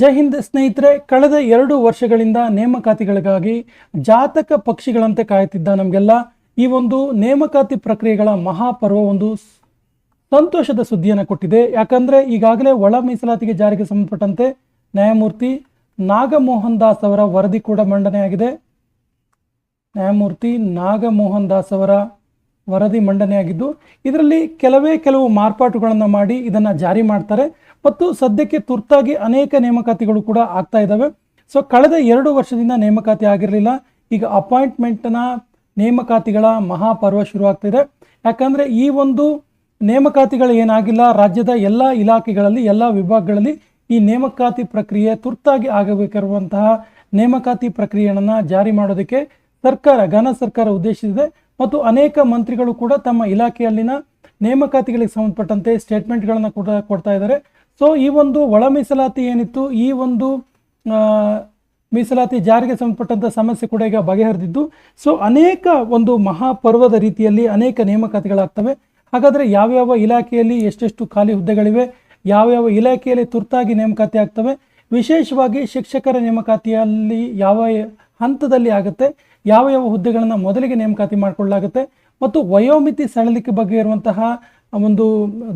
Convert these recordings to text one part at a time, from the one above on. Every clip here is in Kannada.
ಜೈ ಹಿಂದ್ ಸ್ನೇಹಿತರೆ, ಕಳೆದ ಎರಡು ವರ್ಷಗಳಿಂದ ನೇಮಕಾತಿಗಳಿಗಾಗಿ ಜಾತಕ ಪಕ್ಷಿಗಳಂತೆ ಕಾಯುತ್ತಿದ್ದ ನಮಗೆಲ್ಲ ಈ ಒಂದು ನೇಮಕಾತಿ ಪ್ರಕ್ರಿಯೆಗಳ ಮಹಾಪರ್ವ ಒಂದು ಸಂತೋಷದ ಸುದ್ದಿಯನ್ನು ಕೊಟ್ಟಿದೆ. ಯಾಕಂದ್ರೆ ಈಗಾಗಲೇ ಒಳ ಮೀಸಲಾತಿಗೆ ಜಾರಿಗೆ ಸಂಬಂಧಪಟ್ಟಂತೆ ನ್ಯಾಯಮೂರ್ತಿ ನಾಗಮೋಹನ್ ದಾಸ್ ಅವರ ವರದಿ ಕೂಡ ಮಂಡನೆಯಾಗಿದೆ. ನ್ಯಾಯಮೂರ್ತಿ ನಾಗಮೋಹನ್ ದಾಸ್ ಅವರ ವರದಿ ಮಂಡನೆಯಾಗಿದ್ದು ಇದರಲ್ಲಿ ಕೆಲವೇ ಕೆಲವು ಮಾರ್ಪಾಟುಗಳನ್ನು ಮಾಡಿ ಇದನ್ನು ಜಾರಿ ಮಾಡ್ತಾರೆ. ಮತ್ತು ಸದ್ಯಕ್ಕೆ ತುರ್ತಾಗಿ ಅನೇಕ ನೇಮಕಾತಿಗಳು ಕೂಡ ಆಗ್ತಾ ಇದ್ದಾವೆ ಸೊ ಕಳೆದ ಎರಡು ವರ್ಷದಿಂದ ನೇಮಕಾತಿ ಆಗಿರಲಿಲ್ಲ. ಈಗ ಅಪಾಯಿಂಟ್ಮೆಂಟ್ನ ನೇಮಕಾತಿಗಳ ಮಹಾಪರ್ವ ಶುರುವಾಗ್ತಿದೆ ಯಾಕಂದರೆ ಈ ಒಂದು ನೇಮಕಾತಿಗಳು ಏನಾಗಿಲ್ಲ, ರಾಜ್ಯದ ಎಲ್ಲ ಇಲಾಖೆಗಳಲ್ಲಿ, ಎಲ್ಲ ವಿಭಾಗಗಳಲ್ಲಿ ಈ ನೇಮಕಾತಿ ಪ್ರಕ್ರಿಯೆ ತುರ್ತಾಗಿ ಆಗಬೇಕಿರುವಂತಹ ನೇಮಕಾತಿ ಪ್ರಕ್ರಿಯೆಯನ್ನು ಜಾರಿ ಮಾಡೋದಕ್ಕೆ ಸರ್ಕಾರ, ಘನ ಸರ್ಕಾರ ಉದ್ದೇಶಿಸಿದೆ. ಮತ್ತು ಅನೇಕ ಮಂತ್ರಿಗಳು ಕೂಡ ತಮ್ಮ ಇಲಾಖೆಯಲ್ಲಿನ ನೇಮಕಾತಿಗಳಿಗೆ ಸಂಬಂಧಪಟ್ಟಂತೆ ಸ್ಟೇಟ್ಮೆಂಟ್ಗಳನ್ನು ಕೂಡ ಕೊಡ್ತಾ ಇದ್ದಾರೆ. ಸೊ ಈ ಒಂದು ಒಳ ಮೀಸಲಾತಿ ಏನಿತ್ತು, ಈ ಒಂದು ಮೀಸಲಾತಿ ಜಾರಿಗೆ ಸಂಬಂಧಪಟ್ಟಂಥ ಸಮಸ್ಯೆ ಕೂಡ ಈಗ ಬಗೆಹರಿದಿದ್ದು. ಸೊ ಅನೇಕ ಒಂದು ಮಹಾಪರ್ವದ ರೀತಿಯಲ್ಲಿ ಅನೇಕ ನೇಮಕಾತಿಗಳಾಗ್ತವೆ. ಹಾಗಾದರೆ ಯಾವ್ಯಾವ ಇಲಾಖೆಯಲ್ಲಿ ಎಷ್ಟೆಷ್ಟು ಖಾಲಿ ಹುದ್ದೆಗಳಿವೆ, ಯಾವ್ಯಾವ ಇಲಾಖೆಯಲ್ಲಿ ತುರ್ತಾಗಿ ನೇಮಕಾತಿ ಆಗ್ತವೆ, ವಿಶೇಷವಾಗಿ ಶಿಕ್ಷಕರ ನೇಮಕಾತಿಯಲ್ಲಿ ಯಾವ ಹಂತದಲ್ಲಿ ಆಗುತ್ತೆ. ಯಾವ ಯಾವ ಹುದ್ದೆಗಳನ್ನು ಮೊದಲಿಗೆ ನೇಮಕಾತಿ ಮಾಡಿಕೊಳ್ಳಲಾಗುತ್ತೆ ಮತ್ತು ವಯೋಮಿತಿ ಸಡಿಲಿಕೆ ಬಗ್ಗೆ ಇರುವಂತಹ ಒಂದು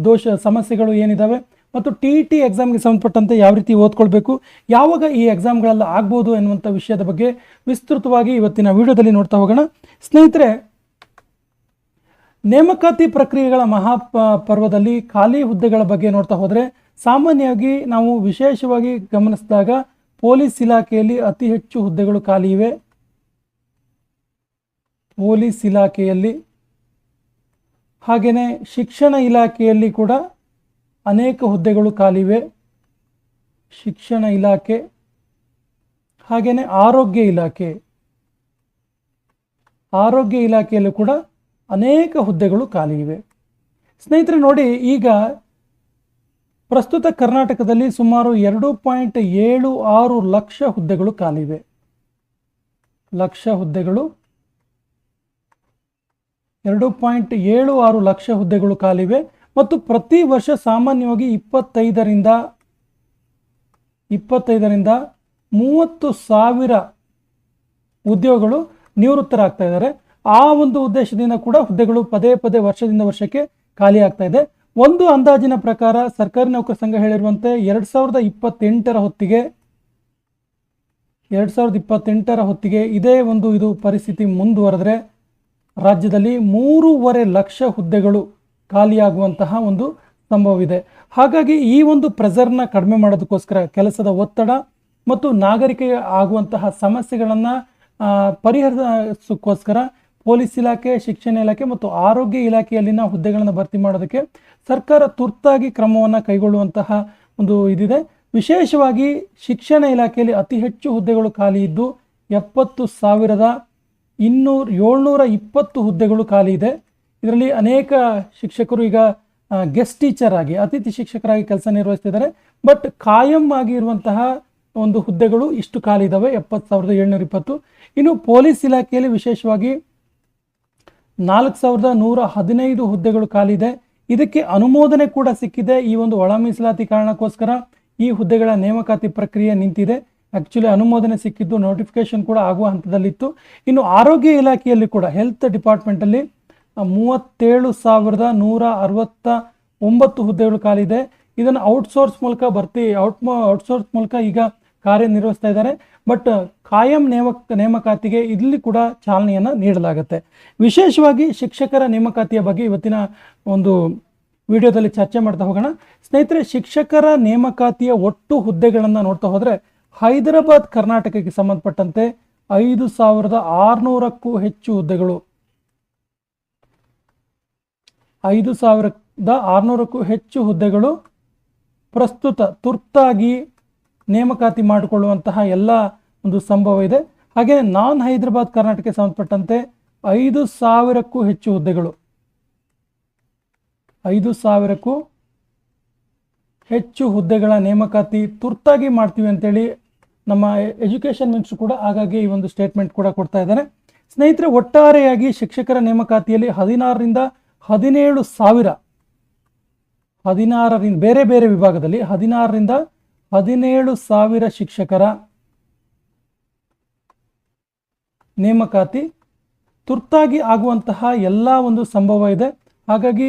ದೋಷ ಸಮಸ್ಯೆಗಳು ಏನಿದ್ದಾವೆ ಮತ್ತು ಟಿ ಟಿ ಎಕ್ಸಾಮ್ಗೆ ಸಂಬಂಧಪಟ್ಟಂತೆ ಯಾವ ರೀತಿ ಓದ್ಕೊಳ್ಬೇಕು, ಯಾವಾಗ ಈ ಎಕ್ಸಾಮ್ಗಳೆಲ್ಲ ಆಗ್ಬೋದು ಎನ್ನುವಂಥ ವಿಷಯದ ಬಗ್ಗೆ ವಿಸ್ತೃತವಾಗಿ ಇವತ್ತಿನ ವಿಡಿಯೋದಲ್ಲಿ ನೋಡ್ತಾ ಹೋಗೋಣ. ಸ್ನೇಹಿತರೆ, ನೇಮಕಾತಿ ಪ್ರಕ್ರಿಯೆಗಳ ಮಹಾ ಪರ್ವದಲ್ಲಿ ಖಾಲಿ ಹುದ್ದೆಗಳ ಬಗ್ಗೆ ನೋಡ್ತಾ ಹೋದರೆ ಸಾಮಾನ್ಯವಾಗಿ ನಾವು ವಿಶೇಷವಾಗಿ ಗಮನಿಸಿದಾಗ ಪೊಲೀಸ್ ಇಲಾಖೆಯಲ್ಲಿ ಅತಿ ಹೆಚ್ಚು ಹುದ್ದೆಗಳು ಖಾಲಿ ಇವೆ. ಪೊಲೀಸ್ ಇಲಾಖೆಯಲ್ಲಿ ಹಾಗೆಯೇ ಶಿಕ್ಷಣ ಇಲಾಖೆಯಲ್ಲಿ ಕೂಡ ಅನೇಕ ಹುದ್ದೆಗಳು ಖಾಲಿವೆ ಶಿಕ್ಷಣ ಇಲಾಖೆ ಹಾಗೆಯೇ ಆರೋಗ್ಯ ಇಲಾಖೆ, ಆರೋಗ್ಯ ಇಲಾಖೆಯಲ್ಲೂ ಕೂಡ ಅನೇಕ ಹುದ್ದೆಗಳು ಖಾಲಿ ಇವೆ. ಸ್ನೇಹಿತರೆ ನೋಡಿ, ಈಗ ಪ್ರಸ್ತುತ ಕರ್ನಾಟಕದಲ್ಲಿ ಸುಮಾರು ಎರಡು ಪಾಯಿಂಟ್ ಏಳು ಆರು ಲಕ್ಷ ಹುದ್ದೆಗಳು ಖಾಲಿವೆ. ಲಕ್ಷ ಹುದ್ದೆಗಳು ಎರಡು ಪಾಯಿಂಟ್ ಏಳು ಆರು ಲಕ್ಷ ಹುದ್ದೆಗಳು ಖಾಲಿವೆ ಮತ್ತು ಪ್ರತಿ ವರ್ಷ ಸಾಮಾನ್ಯವಾಗಿ ಇಪ್ಪತ್ತೈದರಿಂದ ಇಪ್ಪತ್ತೈದರಿಂದ ಮೂವತ್ತು ಸಾವಿರ ಉದ್ಯೋಗಗಳು ನಿವೃತ್ತರಾಗ್ತಾ ಇದ್ದಾರೆ. ಆ ಒಂದು ಉದ್ದೇಶದಿಂದ ಕೂಡ ಹುದ್ದೆಗಳು ಪದೇ ಪದೇ ವರ್ಷದಿಂದ ವರ್ಷಕ್ಕೆ ಖಾಲಿ ಆಗ್ತಾ ಇದೆ. ಒಂದು ಅಂದಾಜಿನ ಪ್ರಕಾರ ಸರ್ಕಾರಿ ನೌಕರ ಸಂಘ ಹೇಳಿರುವಂತೆ ಎರಡು ಸಾವಿರದ ಇಪ್ಪತ್ತೆಂಟರ ಹೊತ್ತಿಗೆ, ಎರಡು ಸಾವಿರದ ಇಪ್ಪತ್ತೆಂಟರ ಹೊತ್ತಿಗೆ ಇದೇ ಒಂದು ಇದು ಪರಿಸ್ಥಿತಿ ಮುಂದುವರೆದ್ರೆ ರಾಜ್ಯದಲ್ಲಿ ಮೂರುವರೆ ಲಕ್ಷ ಹುದ್ದೆಗಳು ಖಾಲಿಯಾಗುವಂತಹ ಒಂದು ಸಂಭವವಿದೆ. ಹಾಗಾಗಿ ಈ ಒಂದು ಪ್ರೆಸರ್ನ ಕಡಿಮೆ ಮಾಡೋದಕ್ಕೋಸ್ಕರ ಕೆಲಸದ ಒತ್ತಡ ಮತ್ತು ನಾಗರಿಕ ಆಗುವಂತಹ ಸಮಸ್ಯೆಗಳನ್ನು ಪರಿಹರಿಸೋಕ್ಕೋಸ್ಕರ ಪೊಲೀಸ್ ಇಲಾಖೆ, ಶಿಕ್ಷಣ ಇಲಾಖೆ ಮತ್ತು ಆರೋಗ್ಯ ಇಲಾಖೆಯಲ್ಲಿನ ಹುದ್ದೆಗಳನ್ನು ಭರ್ತಿ ಮಾಡೋದಕ್ಕೆ ಸರ್ಕಾರ ತುರ್ತಾಗಿ ಕ್ರಮವನ್ನು ಕೈಗೊಳ್ಳುವಂತಹ ಒಂದು ಇದಿದೆ. ವಿಶೇಷವಾಗಿ ಶಿಕ್ಷಣ ಇಲಾಖೆಯಲ್ಲಿ ಅತಿ ಹೆಚ್ಚು ಹುದ್ದೆಗಳು ಖಾಲಿ ಇದ್ದು ಎಪ್ಪತ್ತು ಸಾವಿರದ ಇನ್ನೂರ ಏಳ್ನೂರ ಇಪ್ಪತ್ತು ಹುದ್ದೆಗಳು ಖಾಲಿ ಇದೆ. ಇದರಲ್ಲಿ ಅನೇಕ ಶಿಕ್ಷಕರು ಈಗ ಗೆಸ್ಟ್ ಟೀಚರ್ ಆಗಿ, ಅತಿಥಿ ಶಿಕ್ಷಕರಾಗಿ ಕೆಲಸ ನಿರ್ವಹಿಸ್ತಿದ್ದಾರೆ. ಬಟ್ ಕಾಯಂ ಆಗಿ ಇರುವಂತಹ ಒಂದು ಹುದ್ದೆಗಳು ಇಷ್ಟು ಖಾಲಿ ಇದ್ದಾವೆ ಎಪ್ಪತ್ತು ಸಾವಿರದ ಏಳ್ನೂರ ಇಪ್ಪತ್ತು. ಇನ್ನು ಪೊಲೀಸ್ ಇಲಾಖೆಯಲ್ಲಿ ವಿಶೇಷವಾಗಿ ನಾಲ್ಕು ಸಾವಿರದ ನೂರ ಹದಿನೈದು ಹುದ್ದೆಗಳು ಖಾಲಿದೆ ಇದಕ್ಕೆ ಅನುಮೋದನೆ ಕೂಡ ಸಿಕ್ಕಿದೆ. ಈ ಒಂದು ಒಳ ಮೀಸಲಾತಿ ಕಾರಣಕ್ಕೋಸ್ಕರ ಈ ಹುದ್ದೆಗಳ ನೇಮಕಾತಿ ಪ್ರಕ್ರಿಯೆ ನಿಂತಿದೆ. ಆ್ಯಕ್ಚುಲಿ ಅನುಮೋದನೆ ಸಿಕ್ಕಿದ್ದು ನೋಟಿಫಿಕೇಶನ್ ಕೂಡ ಆಗುವ ಹಂತದಲ್ಲಿತ್ತು. ಇನ್ನು ಆರೋಗ್ಯ ಇಲಾಖೆಯಲ್ಲಿ ಕೂಡ ಹೆಲ್ತ್ ಡಿಪಾರ್ಟ್ಮೆಂಟಲ್ಲಿ ಮೂವತ್ತೇಳು ಸಾವಿರದ ನೂರ ಅರವತ್ತ ಒಂಬತ್ತು ಹುದ್ದೆಗಳು ಖಾಲಿದೆ ಇದನ್ನು ಔಟ್ಸೋರ್ಸ್ ಮೂಲಕ ಭರ್ತಿ ಔಟ್ ಔಟ್ಸೋರ್ಸ್ ಮೂಲಕ ಈಗ ಕಾರ್ಯನಿರ್ವಹಿಸ್ತಾ ಇದ್ದಾರೆ. ಬಟ್ ಕಾಯಂ ನೇಮಕ ನೇಮಕಾತಿಗೆ ಇಲ್ಲಿ ಕೂಡ ಚಾಲನೆಯನ್ನು ನೀಡಲಾಗುತ್ತೆ. ವಿಶೇಷವಾಗಿ ಶಿಕ್ಷಕರ ನೇಮಕಾತಿಯ ಬಗ್ಗೆ ಇವತ್ತಿನ ಒಂದು ವಿಡಿಯೋದಲ್ಲಿ ಚರ್ಚೆ ಮಾಡ್ತಾ ಹೋಗೋಣ. ಸ್ನೇಹಿತರೆ, ಶಿಕ್ಷಕರ ನೇಮಕಾತಿಯ ಒಟ್ಟು ಹುದ್ದೆಗಳನ್ನು ನೋಡ್ತಾ ಹೋದರೆ ಹೈದರಾಬಾದ್ ಕರ್ನಾಟಕಕ್ಕೆ ಸಂಬಂಧಪಟ್ಟಂತೆ ಐದು ಸಾವಿರದ ಆರುನೂರಕ್ಕೂ ಹೆಚ್ಚು ಹುದ್ದೆಗಳು. ಐದು ಸಾವಿರದ ಆರುನೂರಕ್ಕೂ ಹೆಚ್ಚು ಹುದ್ದೆಗಳು ಪ್ರಸ್ತುತ ತುರ್ತಾಗಿ ನೇಮಕಾತಿ ಮಾಡಿಕೊಳ್ಳುವಂತಹ ಎಲ್ಲ ಒಂದು ಸಂಭವ ಇದೆ. ಹಾಗೆ ನಾನ್ ಹೈದರಾಬಾದ್, ಕರ್ನಾಟಕಕ್ಕೆ ಸಂಬಂಧಪಟ್ಟಂತೆ ಐದು ಸಾವಿರಕ್ಕೂ ಹೆಚ್ಚು ಹುದ್ದೆಗಳು. ಐದು ಸಾವಿರಕ್ಕೂ ಹೆಚ್ಚು ಹುದ್ದೆಗಳ ನೇಮಕಾತಿ ತುರ್ತಾಗಿ ಮಾಡ್ತೀವಿ ಅಂತೇಳಿ ನಮ್ಮ ಎಜುಕೇಷನ್ ಮಿನಿಸ್ಟರ್ ಕೂಡ ಆಗಾಗ್ಗೆ ಈ ಒಂದು ಸ್ಟೇಟ್ಮೆಂಟ್ ಕೂಡ ಕೊಡ್ತಾ ಇದ್ದಾರೆ ಸ್ನೇಹಿತರೆ, ಒಟ್ಟಾರೆಯಾಗಿ ಶಿಕ್ಷಕರ ನೇಮಕಾತಿಯಲ್ಲಿ ಹದಿನಾರರಿಂದ ಹದಿನೇಳು ಸಾವಿರ, ಹದಿನಾರರಿಂದ ಬೇರೆ ಬೇರೆ ವಿಭಾಗದಲ್ಲಿ ಹದಿನಾರರಿಂದ ಹದಿನೇಳು ಸಾವಿರ ಶಿಕ್ಷಕರ ನೇಮಕಾತಿ. ತುರ್ತಾಗಿ ಆಗುವಂತಹ ಎಲ್ಲ ಒಂದು ಸಂಭವ ಇದೆ. ಹಾಗಾಗಿ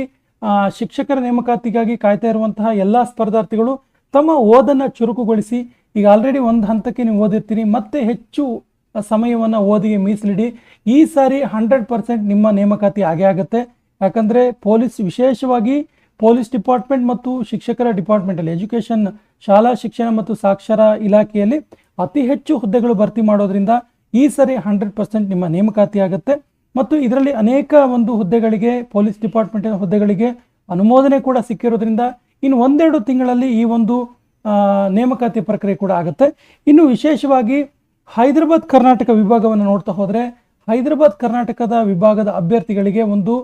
ಶಿಕ್ಷಕರ ನೇಮಕಾತಿಗಾಗಿ ಕಾಯ್ತಾ ಇರುವಂತಹ ಎಲ್ಲ ಸ್ಪರ್ಧಾರ್ಥಿಗಳು ತಮ್ಮ ಓದನ್ನು ಚುರುಕುಗೊಳಿಸಿ, ಈಗ ಆಲ್ರೆಡಿ ಒಂದು ಹಂತಕ್ಕೆ ನೀವು ಓದಿರ್ತೀರಿ, ಮತ್ತೆ ಹೆಚ್ಚು ಸಮಯವನ್ನು ಓದಿಗೆ ಮೀಸಲಿಡಿ. ಈ ಸಾರಿ ಹಂಡ್ರೆಡ್ ಪರ್ಸೆಂಟ್ ನಿಮ್ಮ ನೇಮಕಾತಿ ಆಗೇ ಆಗುತ್ತೆ. ಯಾಕಂದರೆ, ಪೊಲೀಸ್ ವಿಶೇಷವಾಗಿ ಪೊಲೀಸ್ ಡಿಪಾರ್ಟ್ಮೆಂಟ್ ಮತ್ತು ಶಿಕ್ಷಕರ ಡಿಪಾರ್ಟ್ಮೆಂಟಲ್ಲಿ, ಎಜುಕೇಷನ್ ಶಾಲಾ ಶಿಕ್ಷಣ ಮತ್ತು ಸಾಕ್ಷರ ಇಲಾಖೆಯಲ್ಲಿ ಅತಿ ಹೆಚ್ಚು ಹುದ್ದೆಗಳು ಭರ್ತಿ ಮಾಡೋದ್ರಿಂದ ಈ ಸರಿ ಹಂಡ್ರೆಡ್ ಪರ್ಸೆಂಟ್ ನಿಮ್ಮ ನೇಮಕಾತಿ ಆಗುತ್ತೆ. ಮತ್ತು ಇದರಲ್ಲಿ ಅನೇಕ ಒಂದು ಹುದ್ದೆಗಳಿಗೆ, ಪೊಲೀಸ್ ಡಿಪಾರ್ಟ್ಮೆಂಟಿನ ಹುದ್ದೆಗಳಿಗೆ ಅನುಮೋದನೆ ಕೂಡ ಸಿಕ್ಕಿರೋದ್ರಿಂದ ಇನ್ನು ಒಂದೆರಡು ತಿಂಗಳಲ್ಲಿ ಈ ಒಂದು ನೇಮಕಾತಿ ಪ್ರಕ್ರಿಯೆ ಕೂಡ ಆಗುತ್ತೆ. ಇನ್ನು ವಿಶೇಷವಾಗಿ ಹೈದರಾಬಾದ್ ಕರ್ನಾಟಕ ವಿಭಾಗವನ್ನು ನೋಡ್ತಾ ಹೋದರೆ, ಹೈದರಾಬಾದ್ ಕರ್ನಾಟಕದ ವಿಭಾಗದ ಅಭ್ಯರ್ಥಿಗಳಿಗೆ ಒಂದು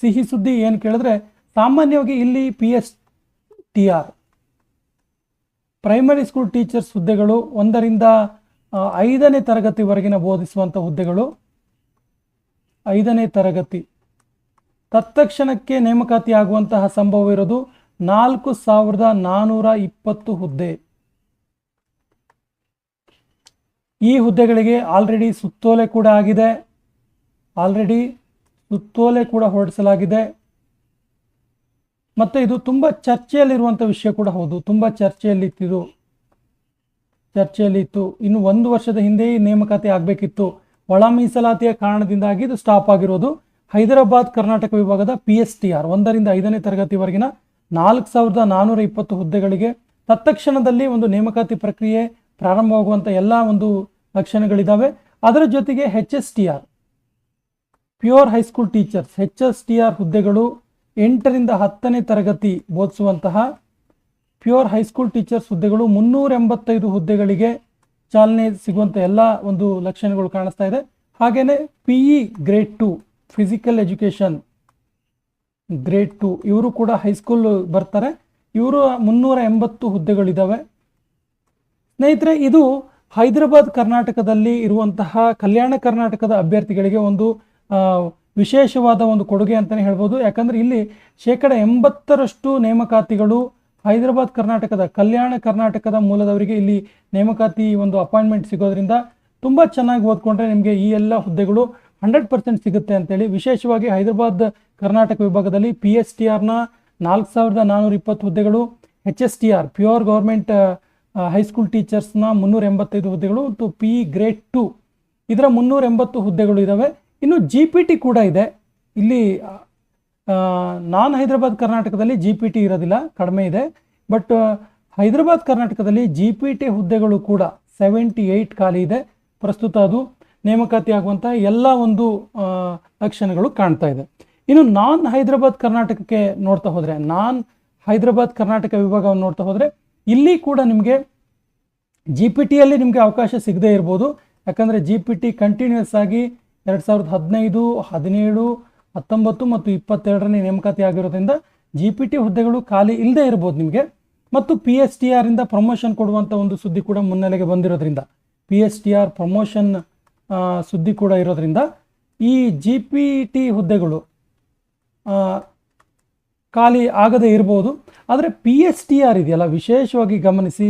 ಸಿಹಿ ಸುದ್ದಿ ಏನು ಕೇಳಿದ್ರೆ, ಸಾಮಾನ್ಯವಾಗಿ ಇಲ್ಲಿ P S T R primary school teachers ಹುದ್ದೆಗಳು ಒಂದರಿಂದ ಐದನೇ ತರಗತಿವರೆಗಿನ ಬೋಧಿಸುವಂಥ ಹುದ್ದೆಗಳು. ಐದನೇ ತರಗತಿ. ತತ್ಕ್ಷಣಕ್ಕೆ ನೇಮಕಾತಿ ಆಗುವಂತಹ ಸಂಭವ ಇರೋದು ನಾಲ್ಕು ಸಾವಿರದ ನಾನ್ನೂರ ಇಪ್ಪತ್ತು ಹುದ್ದೆ. ಈ ಹುದ್ದೆಗಳಿಗೆ ಆಲ್ರೆಡಿ ಸುತ್ತೋಲೆ ಕೂಡ ಆಗಿದೆ. ಆಲ್ರೆಡಿ ಸುತ್ತೋಲೆ ಕೂಡ ಹೊರಡಿಸಲಾಗಿದೆ. ಮತ್ತು ಇದು ತುಂಬ ಚರ್ಚೆಯಲ್ಲಿರುವಂಥ ವಿಷಯ ಕೂಡ ಹೌದು. ತುಂಬ ಚರ್ಚೆಯಲ್ಲಿತ್ತಿದು ಚರ್ಚೆಯಲ್ಲಿತ್ತು. ಇನ್ನು ಒಂದು ವರ್ಷದ ಹಿಂದೆಯೇ ನೇಮಕಾತಿ ಆಗಬೇಕಿತ್ತು. ಒಳ ಮೀಸಲಾತಿಯ ಕಾರಣದಿಂದಾಗಿ ಇದು ಸ್ಟಾಪ್ ಆಗಿರೋದು. ಹೈದರಾಬಾದ್, ಕರ್ನಾಟಕ ವಿಭಾಗದ ಪಿ ಎಸ್ ಟಿ ಆರ್ ಒಂದರಿಂದ ಐದನೇ ತರಗತಿವರೆಗಿನ ನಾಲ್ಕು ಸಾವಿರದ ನಾನ್ನೂರ ಇಪ್ಪತ್ತು ಹುದ್ದೆಗಳಿಗೆ ತತ್ಕ್ಷಣದಲ್ಲಿ ಒಂದು ನೇಮಕಾತಿ ಪ್ರಕ್ರಿಯೆ ಪ್ರಾರಂಭವಾಗುವಂಥ ಎಲ್ಲ ಒಂದು ಲಕ್ಷಣಗಳಿದ್ದಾವೆ ಅದರ ಜೊತೆಗೆ H S T R pure high school teachers H S T R ಹುದ್ದೆಗಳು ಎಂಟರಿಂದ ಹತ್ತನೇ ತರಗತಿ ಬೋಧಿಸುವಂತಹ ಪ್ಯೂರ್ ಹೈಸ್ಕೂಲ್ ಟೀಚರ್ಸ್ ಹುದ್ದೆಗಳು ಮುನ್ನೂರ ಎಂಬತ್ತೈದು ಹುದ್ದೆಗಳಿಗೆ ಚಾಲನೆ ಸಿಗುವಂಥ ಎಲ್ಲ ಒಂದು ಲಕ್ಷಣಗಳು ಕಾಣಿಸ್ತಾ ಇದೆ. ಹಾಗೆಯೇ P E grade two physical education grade two ಇವರು ಕೂಡ ಹೈಸ್ಕೂಲ್ ಬರ್ತಾರೆ. ಇವರು ಮುನ್ನೂರ ಎಂಬತ್ತು ಹುದ್ದೆಗಳಿದ್ದಾವೆ ಸ್ನೇಹಿತರೆ, ಇದು ಹೈದರಾಬಾದ್ ಕರ್ನಾಟಕದಲ್ಲಿ ಇರುವಂತಹ ಕಲ್ಯಾಣ ಕರ್ನಾಟಕದ ಅಭ್ಯರ್ಥಿಗಳಿಗೆ ಒಂದು ವಿಶೇಷವಾದ ಒಂದು ಕೊಡುಗೆ ಅಂತಲೇ ಹೇಳ್ಬೋದು. ಯಾಕಂದರೆ ಇಲ್ಲಿ ಶೇಕಡ ಎಂಬತ್ತರಷ್ಟು ನೇಮಕಾತಿಗಳು ಹೈದರಾಬಾದ್ ಕರ್ನಾಟಕದ, ಕಲ್ಯಾಣ ಕರ್ನಾಟಕದ ಮೂಲದವರಿಗೆ ಇಲ್ಲಿ ನೇಮಕಾತಿ ಒಂದು ಅಪಾಯಿಂಟ್ಮೆಂಟ್ ಸಿಗೋದ್ರಿಂದ ತುಂಬ ಚೆನ್ನಾಗಿ ಓದ್ಕೊಂಡ್ರೆ ನಿಮಗೆ ಈ ಎಲ್ಲ ಹುದ್ದೆಗಳು ಹಂಡ್ರೆಡ್ ಪರ್ಸೆಂಟ್ ಸಿಗುತ್ತೆ ಅಂತೇಳಿ. ವಿಶೇಷವಾಗಿ ಹೈದರಾಬಾದ್ ಕರ್ನಾಟಕ ವಿಭಾಗದಲ್ಲಿ ಪಿ ಎಸ್ ಟಿ ಆರ್ನ ನಾಲ್ಕು ಸಾವಿರದ ನಾನ್ನೂರ ಇಪ್ಪತ್ತು ಹುದ್ದೆಗಳು H S T R pure government high school ಟೀಚರ್ಸ್ನ ಮುನ್ನೂರ ಎಂಬತ್ತೈದು ಹುದ್ದೆಗಳು ಮತ್ತು ಪಿ ಗ್ರೇಡ್ ಟು ಇದರ ಮುನ್ನೂರ ಎಂಬತ್ತು ಹುದ್ದೆಗಳು ಇದ್ದಾವೆ ಇನ್ನು ಜಿ ಪಿ ಟಿ ಕೂಡ ಇದೆ. ಇಲ್ಲಿ ನಾನ್ ಹೈದರಾಬಾದ್ ಕರ್ನಾಟಕದಲ್ಲಿ ಜಿ ಪಿ ಟಿ ಇರೋದಿಲ್ಲ, ಕಡಿಮೆ ಇದೆ. ಬಟ್ ಹೈದರಾಬಾದ್ ಕರ್ನಾಟಕದಲ್ಲಿ ಜಿ ಪಿ ಟಿ ಹುದ್ದೆಗಳು ಕೂಡ ಸೆವೆಂಟಿ ಏಯ್ಟ್ ಖಾಲಿ ಇದೆ. ಪ್ರಸ್ತುತ ಅದು ನೇಮಕಾತಿ ಆಗುವಂಥ ಎಲ್ಲ ಒಂದು ಲಕ್ಷಣಗಳು ಕಾಣ್ತಾ ಇದೆ. ಇನ್ನು ನಾನ್ ಹೈದರಾಬಾದ್ ಕರ್ನಾಟಕಕ್ಕೆ ನೋಡ್ತಾ ಹೋದರೆ, ನಾನ್ ಹೈದರಾಬಾದ್ ಕರ್ನಾಟಕ ವಿಭಾಗವನ್ನು ನೋಡ್ತಾ ಹೋದರೆ, ಇಲ್ಲಿ ಕೂಡ ನಿಮಗೆ ಜಿ ಪಿ ಟಿಯಲ್ಲಿ ನಿಮಗೆ ಅವಕಾಶ ಸಿಗದೇ ಇರ್ಬೋದು. ಯಾಕಂದರೆ ಜಿ ಪಿ ಟಿ ಕಂಟಿನ್ಯೂಸ್ ಆಗಿ ಎರಡು ಸಾವಿರದ ಹದಿನೈದು, ಹದಿನೇಳು, ಹತ್ತೊಂಬತ್ತು ಮತ್ತು ಇಪ್ಪತ್ತೆರಡರನೇ ನೇಮಕಾತಿ ಆಗಿರೋದ್ರಿಂದ ಜಿ ಪಿ ಟಿ ಹುದ್ದೆಗಳು ಖಾಲಿ ಇಲ್ಲದೆ ಇರ್ಬೋದು ನಿಮಗೆ. ಮತ್ತು ಪಿ ಎಸ್ ಟಿ ಆರ್ ಇಂದ ಪ್ರಮೋಷನ್ ಕೊಡುವಂಥ ಒಂದು ಸುದ್ದಿ ಕೂಡ ಮುನ್ನೆಲೆಗೆ ಬಂದಿರೋದ್ರಿಂದ. P S T R promotion ಸುದ್ದಿ ಕೂಡ ಇರೋದ್ರಿಂದ ಈ ಜಿ ಪಿ ಟಿ ಹುದ್ದೆಗಳು ಖಾಲಿ ಆಗದೇ ಇರ್ಬೋದು. ಆದರೆ ಪಿ ಎಸ್ ಟಿ ಆರ್ ಇದೆಯಲ್ಲ, ವಿಶೇಷವಾಗಿ ಗಮನಿಸಿ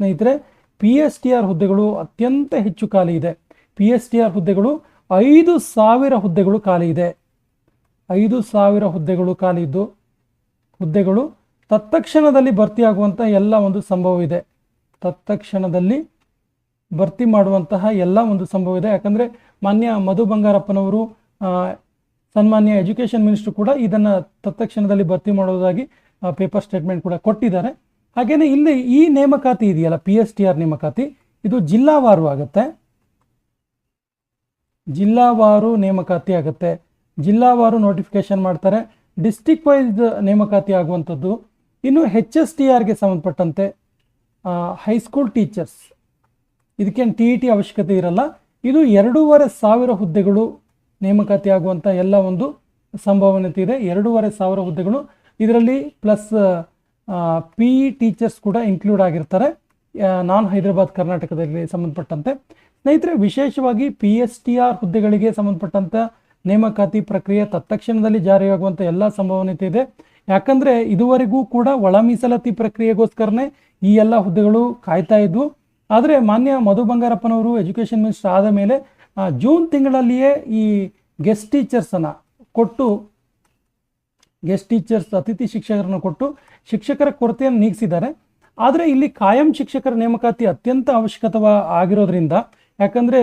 ಸ್ನೇಹಿತರೆ ಪಿ ಎಸ್ ಟಿ ಆರ್ ಹುದ್ದೆಗಳು ಅತ್ಯಂತ ಹೆಚ್ಚು ಖಾಲಿ ಇದೆ. ಪಿ ಎಸ್ ಟಿ ಆರ್ ಹುದ್ದೆಗಳು ಐದು ಸಾವಿರ ಹುದ್ದೆಗಳು ಖಾಲಿ ಇದೆ. ಐದು ಸಾವಿರ ಹುದ್ದೆಗಳು ಖಾಲಿ ಇದ್ದು ಹುದ್ದೆಗಳು ತತ್ಕ್ಷಣದಲ್ಲಿ ಭರ್ತಿಯಾಗುವಂಥ ಎಲ್ಲ ಒಂದು ಸಂಭವ ಇದೆ. ತತ್ಕ್ಷಣದಲ್ಲಿ ಭರ್ತಿ ಮಾಡುವಂತಹ ಎಲ್ಲ ಒಂದು ಸಂಭವ ಇದೆ. ಯಾಕಂದರೆ ಮಾನ್ಯ ಮಧು ಬಂಗಾರಪ್ಪನವರು ಸನ್ಮಾನ್ಯ ಎಜುಕೇಷನ್ ಮಿನಿಸ್ಟರ್ ಕೂಡ ಇದನ್ನು ತತ್ಕ್ಷಣದಲ್ಲಿ ಭರ್ತಿ ಮಾಡೋದಾಗಿ ಪೇಪರ್ ಸ್ಟೇಟ್ಮೆಂಟ್ ಕೂಡ ಕೊಟ್ಟಿದ್ದಾರೆ. ಹಾಗೆಯೇ ಇಲ್ಲಿ ಈ ನೇಮಕಾತಿ ಇದೆಯಲ್ಲ, ಪಿ ಎಸ್ ಟಿ ಆರ್ ನೇಮಕಾತಿ, ಇದು ಜಿಲ್ಲಾವಾರು ಆಗುತ್ತೆ. ಜಿಲ್ಲಾವಾರು ನೇಮಕಾತಿ ಆಗುತ್ತೆ. ಜಿಲ್ಲಾವಾರು ನೋಟಿಫಿಕೇಶನ್ ಮಾಡ್ತಾರೆ. ಡಿಸ್ಟಿಕ್ ವೈಸ್ ನೇಮಕಾತಿ ಆಗುವಂಥದ್ದು. ಇನ್ನು ಹೆಚ್ ಎಸ್ ಟಿ ಆರ್ಗೆ ಸಂಬಂಧಪಟ್ಟಂತೆ ಹೈಸ್ಕೂಲ್ ಟೀಚರ್ಸ್ ಇದಕ್ಕೇನು ಟಿ ಇ ಟಿ ಅವಶ್ಯಕತೆ ಇರಲ್ಲ. ಇದು ಎರಡೂವರೆ ಸಾವಿರ ಹುದ್ದೆಗಳು ನೇಮಕಾತಿ ಆಗುವಂಥ ಎಲ್ಲ ಒಂದು ಸಂಭವನೀಯತೆ ಇದೆ. ಎರಡೂವರೆ ಸಾವಿರ ಹುದ್ದೆಗಳು. ಇದರಲ್ಲಿ ಪ್ಲಸ್ ಪಿ ಇ ಟೀಚರ್ಸ್ ಕೂಡ ಇನ್ಕ್ಲೂಡ್ ಆಗಿರ್ತಾರೆ. ನಾನ್ ಹೈದರಾಬಾದ್ ಕರ್ನಾಟಕದಲ್ಲಿ ಸಂಬಂಧಪಟ್ಟಂತೆ. ಸ್ನೇಹಿತರೆ, ವಿಶೇಷವಾಗಿ ಪಿ ಎಸ್ ಟಿ ಆರ್ ಹುದ್ದೆಗಳಿಗೆ ಸಂಬಂಧಪಟ್ಟಂತ ನೇಮಕಾತಿ ಪ್ರಕ್ರಿಯೆ ತತ್ಕ್ಷಣದಲ್ಲಿ ಜಾರಿಯಾಗುವಂಥ ಎಲ್ಲ ಸಂಭವನೀಯತೆ ಇದೆ. ಯಾಕಂದರೆ, ಇದುವರೆಗೂ ಕೂಡ ಒಳ ಮೀಸಲಾತಿ ಪ್ರಕ್ರಿಯೆಗೋಸ್ಕರನೇ ಈ ಎಲ್ಲ ಹುದ್ದೆಗಳು ಕಾಯ್ತಾ ಇದ್ವು. ಆದರೆ, ಮಾನ್ಯ ಮಧು ಬಂಗಾರಪ್ಪನವರು ಎಜುಕೇಷನ್ ಮಿನಿಸ್ಟರ್ ಆದ ಮೇಲೆ ಜೂನ್ ತಿಂಗಳಲ್ಲಿಯೇ ಈ ಗೆಸ್ಟ್ ಟೀಚರ್ಸನ್ನು ಕೊಟ್ಟು ಗೆಸ್ಟ್ ಟೀಚರ್ಸ್ ಅತಿಥಿ ಶಿಕ್ಷಕರನ್ನು ಕೊಟ್ಟು ಶಿಕ್ಷಕರ ಕೊರತೆಯನ್ನು ನೀಗಿಸಿದ್ದಾರೆ. ಆದರೆ ಇಲ್ಲಿ ಕಾಯಂ ಶಿಕ್ಷಕರ ನೇಮಕಾತಿ ಅತ್ಯಂತ ಅವಶ್ಯಕತವ ಆಗಿರೋದ್ರಿಂದ, ಯಾಕಂದರೆ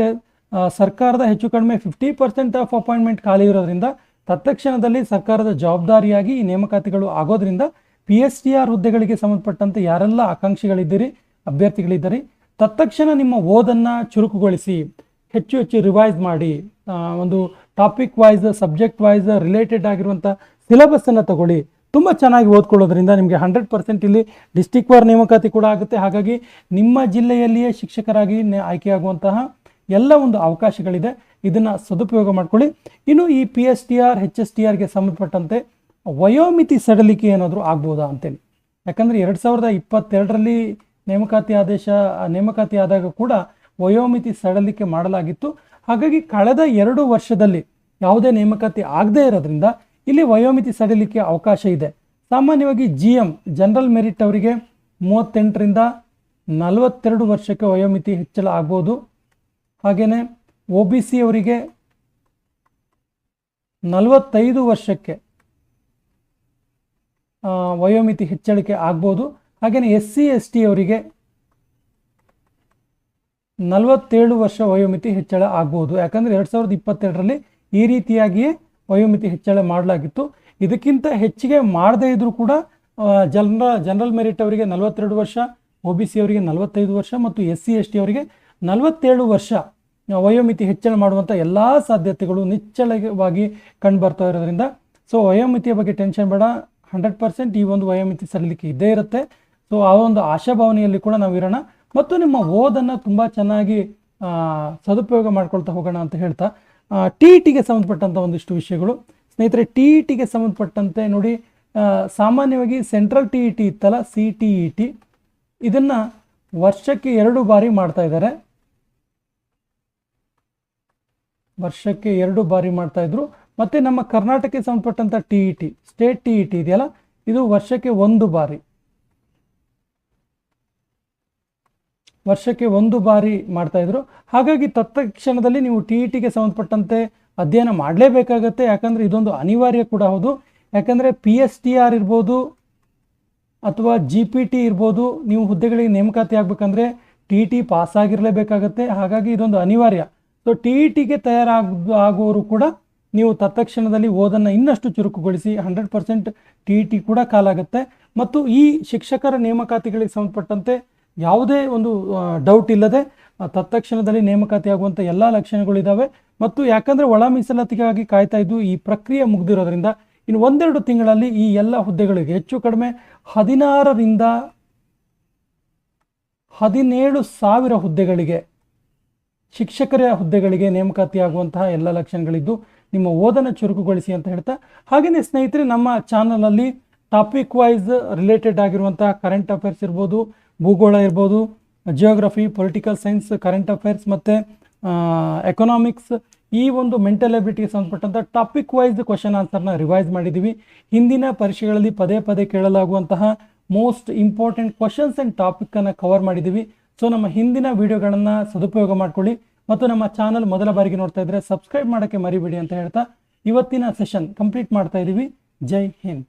ಸರ್ಕಾರದ ಹೆಚ್ಚು ಕಡಿಮೆ ಫಿಫ್ಟಿ ಪರ್ಸೆಂಟ್ ಆಫ್ ಅಪಾಯಿಂಟ್ಮೆಂಟ್ ಖಾಲಿ ಇರೋದ್ರಿಂದ, ತತ್ಕ್ಷಣದಲ್ಲಿ ಸರ್ಕಾರದ ಜವಾಬ್ದಾರಿಯಾಗಿ ಈ ನೇಮಕಾತಿಗಳು ಆಗೋದ್ರಿಂದ ಪಿ ಎಸ್ ಟಿ ಆರ್ ಹುದ್ದೆಗಳಿಗೆ ಸಂಬಂಧಪಟ್ಟಂತೆ ಯಾರೆಲ್ಲ ಆಕಾಂಕ್ಷಿಗಳಿದ್ದೀರಿ, ಅಭ್ಯರ್ಥಿಗಳಿದ್ದೀರಿ, ತತ್ಕ್ಷಣ ನಿಮ್ಮ ಓದನ್ನು ಚುರುಕುಗೊಳಿಸಿ, ಹೆಚ್ಚು ಹೆಚ್ಚು ರಿವೈಸ್ ಮಾಡಿ ಒಂದು topic wise subject wise related ಆಗಿರುವಂಥ ಸಿಲೆಬಸ್ಸನ್ನು ತಗೊಳ್ಳಿ. ತುಂಬ ಚೆನ್ನಾಗಿ ಓದ್ಕೊಳ್ಳೋದ್ರಿಂದ ನಿಮಗೆ ಹಂಡ್ರೆಡ್ ಪರ್ಸೆಂಟ್ ಇಲ್ಲಿ ಡಿಸ್ಟಿಕ್ ವಾರ್ ನೇಮಕಾತಿ ಕೂಡ ಆಗುತ್ತೆ. ಹಾಗಾಗಿ ನಿಮ್ಮ ಜಿಲ್ಲೆಯಲ್ಲಿಯೇ ಶಿಕ್ಷಕರಾಗಿ ಆಯ್ಕೆಯಾಗುವಂತಹ ಎಲ್ಲ ಒಂದು ಅವಕಾಶಗಳಿದೆ. ಇದನ್ನು ಸದುಪಯೋಗ ಮಾಡ್ಕೊಳ್ಳಿ. ಇನ್ನು ಈ P S T R H S T ಆರ್ಗೆ ಸಂಬಂಧಪಟ್ಟಂತೆ ವಯೋಮಿತಿ ಸಡಲಿಕೆ ಏನಾದರೂ ಆಗ್ಬೋದಾ ಅಂತೇಳಿ. ಯಾಕಂದರೆ ಎರಡು ಸಾವಿರದ ಇಪ್ಪತ್ತೆರಡರಲ್ಲಿ ನೇಮಕಾತಿ ಆದೇಶ, ನೇಮಕಾತಿ ಆದಾಗ ಕೂಡ ವಯೋಮಿತಿ ಸಡಲಿಕೆ ಮಾಡಲಾಗಿತ್ತು. ಹಾಗಾಗಿ ಕಳೆದ ಎರಡು ವರ್ಷದಲ್ಲಿ ಯಾವುದೇ ನೇಮಕಾತಿ ಆಗದೇ ಇರೋದ್ರಿಂದ ಇಲ್ಲಿ ವಯೋಮಿತಿ ಸಡಿಲಿಕ್ಕೆ ಅವಕಾಶ ಇದೆ. ಸಾಮಾನ್ಯವಾಗಿ ಜಿ ಎಂ ಜನರಲ್ ಮೆರಿಟ್ ಅವರಿಗೆ ಮೂವತ್ತೆಂಟರಿಂದ ನಲವತ್ತೆರಡು ವರ್ಷಕ್ಕೆ ವಯೋಮಿತಿ ಹೆಚ್ಚಳ ಆಗ್ಬೋದು. ಹಾಗೆಯೇ ಒ ಬಿ ಸಿ ಅವರಿಗೆ ನಲವತ್ತೈದು ವರ್ಷಕ್ಕೆ ವಯೋಮಿತಿ ಹೆಚ್ಚಳಿಕೆ ಆಗ್ಬೋದು. ಹಾಗೆಯೇ ಎಸ್ ಸಿ ಎಸ್ ಟಿ ಅವರಿಗೆ ನಲವತ್ತೇಳು ವರ್ಷ ವಯೋಮಿತಿ ಹೆಚ್ಚಳ ಆಗ್ಬೋದು. ಯಾಕಂದರೆ ಎರಡು ಸಾವಿರದ ಇಪ್ಪತ್ತೆರಡರಲ್ಲಿ ಈ ರೀತಿಯಾಗಿಯೇ ವಯೋಮಿತಿ ಹೆಚ್ಚಳ ಮಾಡಲಾಗಿತ್ತು. ಇದಕ್ಕಿಂತ ಹೆಚ್ಚಿಗೆ ಮಾಡದೇ ಇದ್ದರೂ ಕೂಡ ಜನರ, ಜನರಲ್ ಮೆರಿಟ್ ಅವರಿಗೆ ನಲವತ್ತೆರಡು ವರ್ಷ, ಒ ಬಿ ಸಿ ಅವರಿಗೆ ನಲವತ್ತೈದು ವರ್ಷ ಮತ್ತು ಎಸ್ ಸಿ, ಎಸ್ ಟಿ ಅವರಿಗೆ ನಲವತ್ತೇಳು ವರ್ಷ ವಯೋಮಿತಿ ಹೆಚ್ಚಳ ಮಾಡುವಂಥ ಎಲ್ಲ ಸಾಧ್ಯತೆಗಳು ನಿಚ್ಚಳವಾಗಿ ಕಂಡು ಬರ್ತಾ ಇರೋದ್ರಿಂದ, ಸೊ ವಯೋಮಿತಿಯ ಬಗ್ಗೆ ಟೆನ್ಷನ್ ಬೇಡ. ಹಂಡ್ರೆಡ್ ಪರ್ಸೆಂಟ್ ಈ ಒಂದು ವಯೋಮಿತಿ ಸರಿಲಿಕ್ಕೆ ಇದ್ದೇ ಇರುತ್ತೆ. ಸೊ ಆ ಒಂದು ಆಶಾಭಾವನೆಯಲ್ಲಿ ಕೂಡ ನಾವು ಇರೋಣ. ಮತ್ತು ನಿಮ್ಮ ಓದನ್ನು ತುಂಬ ಚೆನ್ನಾಗಿ ಸದುಪಯೋಗ ಮಾಡ್ಕೊಳ್ತಾ ಹೋಗೋಣ ಅಂತ ಹೇಳ್ತಾ ಟಿ ಟಿಗೆ ಸಂಬಂಧಪಟ್ಟಂಥ ಒಂದಿಷ್ಟು ವಿಷಯಗಳು. ಸ್ನೇಹಿತರೆ, ಟಿ ಇ ಟಿಗೆ ಸಂಬಂಧಪಟ್ಟಂತೆ ನೋಡಿ ಸಾಮಾನ್ಯವಾಗಿ ಸೆಂಟ್ರಲ್ ಟಿ ಇ ಟಿ ಇತ್ತಲ್ಲ, ಸಿ ಟಿ ಇ ಟಿ. ಇದನ್ನು ವರ್ಷಕ್ಕೆ ಎರಡು ಬಾರಿ ಮಾಡ್ತಾ ಇದ್ದಾರೆ. ವರ್ಷಕ್ಕೆ ಎರಡು ಬಾರಿ ಮಾಡ್ತಾ ಇದ್ರು. ಮತ್ತೆ ನಮ್ಮ ಕರ್ನಾಟಕಕ್ಕೆ ಸಂಬಂಧಪಟ್ಟಂತ T E T, state T E T ಇದೆಯಲ್ಲ, ಇದು ವರ್ಷಕ್ಕೆ ಒಂದು ಬಾರಿ. ವರ್ಷಕ್ಕೆ ಒಂದು ಬಾರಿ ಮಾಡ್ತಾ ಇದ್ರು. ಹಾಗಾಗಿ ತತ್ಕ್ಷಣದಲ್ಲಿ ನೀವು ಟಿ ಇ ಟಿಗೆ ಸಂಬಂಧಪಟ್ಟಂತೆ ಅಧ್ಯಯನ ಮಾಡಲೇಬೇಕಾಗತ್ತೆ. ಯಾಕಂದರೆ ಇದೊಂದು ಅನಿವಾರ್ಯ ಕೂಡ ಹೌದು. ಯಾಕಂದರೆ ಪಿ ಎಸ್ ಟಿ ಆರ್ ಇರ್ಬೋದು ಅಥವಾ ಜಿ ಪಿ ಟಿ ಇರ್ಬೋದು, ನೀವು ಹುದ್ದೆಗಳಿಗೆ ನೇಮಕಾತಿ ಆಗಬೇಕಂದ್ರೆ ಟಿ ಟಿ ಪಾಸ್ ಆಗಿರಲೇಬೇಕಾಗತ್ತೆ ಹಾಗಾಗಿ ಇದೊಂದು ಅನಿವಾರ್ಯ. ಸೊ ಟಿ ಇ ಟಿಗೆ ತಯಾರಾಗ, ಆಗುವವರು ಕೂಡ ನೀವು ತತ್ಕ್ಷಣದಲ್ಲಿ ಓದನ್ನು ಇನ್ನಷ್ಟು ಚುರುಕುಗೊಳಿಸಿ hundred percent T E T ಕೂಡ ಕಾಲಾಗುತ್ತೆ. ಮತ್ತು ಈ ಶಿಕ್ಷಕರ ನೇಮಕಾತಿಗಳಿಗೆ ಸಂಬಂಧಪಟ್ಟಂತೆ ಯಾವುದೇ ಒಂದು ಡೌಟ್ ಇಲ್ಲದೆ ತತ್ಕ್ಷಣದಲ್ಲಿ ನೇಮಕಾತಿ ಆಗುವಂಥ ಎಲ್ಲ ಲಕ್ಷಣಗಳಿದ್ದಾವೆ ಮತ್ತು ಯಾಕಂದರೆ ಒಳ ಮೀಸಲಾತಿಗಾಗಿ ಕಾಯ್ತಾ ಇದ್ದು ಈ ಪ್ರಕ್ರಿಯೆ ಮುಗ್ದಿರೋದ್ರಿಂದ ಇನ್ನು ಒಂದೆರಡು ತಿಂಗಳಲ್ಲಿ ಈ ಎಲ್ಲ ಹುದ್ದೆಗಳಿಗೆ ಹೆಚ್ಚು ಕಡಿಮೆ ಹದಿನಾರರಿಂದ ಹದಿನೇಳು ಸಾವಿರ ಹುದ್ದೆಗಳಿಗೆ, ಶಿಕ್ಷಕರ ಹುದ್ದೆಗಳಿಗೆ ನೇಮಕಾತಿ ಆಗುವಂತಹ ಎಲ್ಲ ಲಕ್ಷಣಗಳಿದ್ದು ನಿಮ್ಮ ಓದನ ಚುರುಕುಗೊಳಿಸಿ ಅಂತ ಹೇಳ್ತಾ. ಹಾಗೆಯೇ ಸ್ನೇಹಿತರೆ, ನಮ್ಮ ಚಾನಲಲ್ಲಿ ಟಾಪಿಕ್ ವೈಸ್ ರಿಲೇಟೆಡ್ ಆಗಿರುವಂತಹ ಕರೆಂಟ್ ಅಫೇರ್ಸ್ ಇರ್ಬೋದು ಭೂಗೋಳ ಇರ್ಬೋದು geography political science current affairs ಮತ್ತು ಎಕನಾಮಿಕ್ಸ್ ಈ ಒಂದು ಮೆಂಟಲ್ ಎಬಿಲಿಟಿಗೆ ಸಂಬಂಧಪಟ್ಟಂಥ ಟಾಪಿಕ್ ವೈಸ್ ಕ್ವಶನ್ ಆನ್ಸರ್ನ ರಿವೈಸ್ ಮಾಡಿದ್ದೀವಿ ಹಿಂದಿನ ಪರೀಕ್ಷೆಗಳಲ್ಲಿ ಪದೇ ಪದೇ ಕೇಳಲಾಗುವಂತಹ ಮೋಸ್ಟ್ ಇಂಪಾರ್ಟೆಂಟ್ ಕ್ವಶನ್ಸ್ ಆ್ಯಂಡ್ ಟಾಪಿಕ್ಕನ್ನು ಕವರ್ ಮಾಡಿದ್ದೀವಿ ಸೊ ನಮ್ಮ ಹಿಂದಿನ ವಿಡಿಯೋಗಳನ್ನು ಸದುಪಯೋಗ ಮಾಡ್ಕೊಳ್ಳಿ. ಮತ್ತು ನಮ್ಮ ಚಾನಲ್ ಮೊದಲ ಬಾರಿಗೆ ನೋಡ್ತಾ ಇದ್ದರೆ ಸಬ್ಸ್ಕ್ರೈಬ್ ಮಾಡೋಕ್ಕೆ ಮರಿಬೇಡಿ ಅಂತ ಹೇಳ್ತಾ ಇವತ್ತಿನ ಸೆಷನ್ ಕಂಪ್ಲೀಟ್ ಮಾಡ್ತಾ ಇದ್ದೀವಿ ಜೈ ಹಿಂದ್.